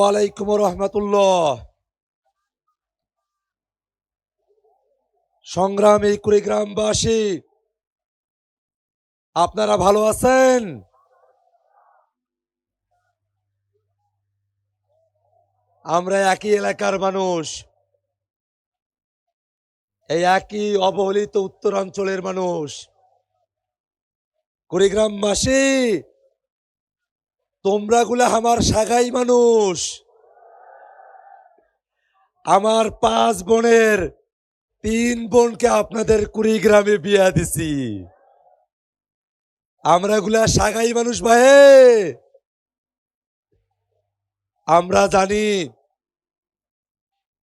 ওয়ালাইকুম রহমতুল্লাহ। সংগ্রামী কুড়িগ্রামবাসী, আপনারা ভালো আছেন? আমরা একই এলাকার মানুষ। এই একই অবহেলিত উত্তরাঞ্চলের মানুষ। কুড়িগ্রামবাসী তোমরা গুলা আমার সাগাই মানুষ। আমার পাঁচ বোনের তিন বোনকে আপনাদের কুড়িগ্রামে বিয়া দিছি। আমরা গুলা সাগাই মানুষ ভাই। আমরা জানি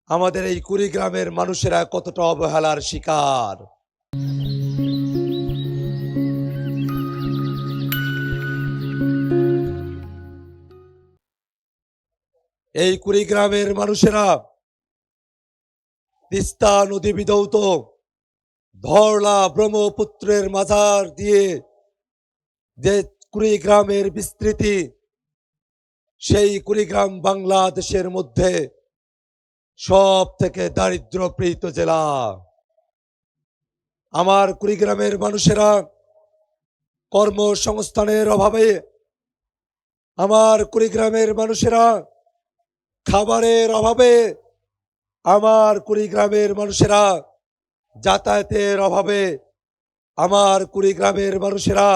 আমাদের এই কুড়িগ্রামের মানুষেরা কতটা অবহেলার শিকার। এই কুড়িগ্রামের মানুষেরা তিস্তা নদী বিধৌত, ধরলা ব্রহ্মপুত্রের মাঝার দিয়ে যে কুড়িগ্রামের বিস্তৃতি, সেই কুড়িগ্রাম বাংলাদেশের মধ্যে সব থেকে দারিদ্রপ্রীত জেলা। আমার কুড়িগ্রামের মানুষেরা কর্মসংস্থানের অভাবে আমার কুড়িগ্রামের মানুষেরা খাবারের অভাবে আমার কুড়িগ্রামের মানুষেরা যাতায়াতের অভাবে আমার কুড়িগ্রামের মানুষেরা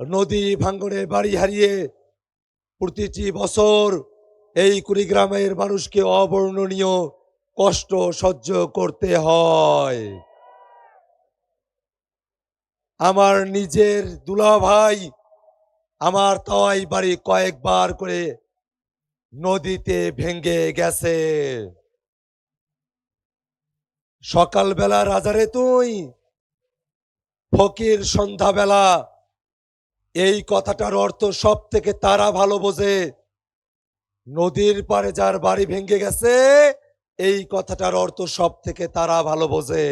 নদী ভাঙ্গনে বাড়ি হারিয়ে প্রতিটি বছর এই কুড়িগ্রামের মানুষকে অবর্ণনীয় কষ্ট সহ্য করতে হয়। আমার নিজের দুলা ভাই আমার তাই বাড়ি কয়েকবার করে নদীতে ভেঙ্গে গেছে। সকালবেলা রাজারে তুই, ফকির সন্ধ্যাবেলা, এই কথাটার অর্থ সব থেকে তারা ভালো বোঝে। নদীর পারে যার বাড়ি ভেঙ্গে গেছে, এই কথাটার অর্থ সব থেকে তারা ভালো বোঝে।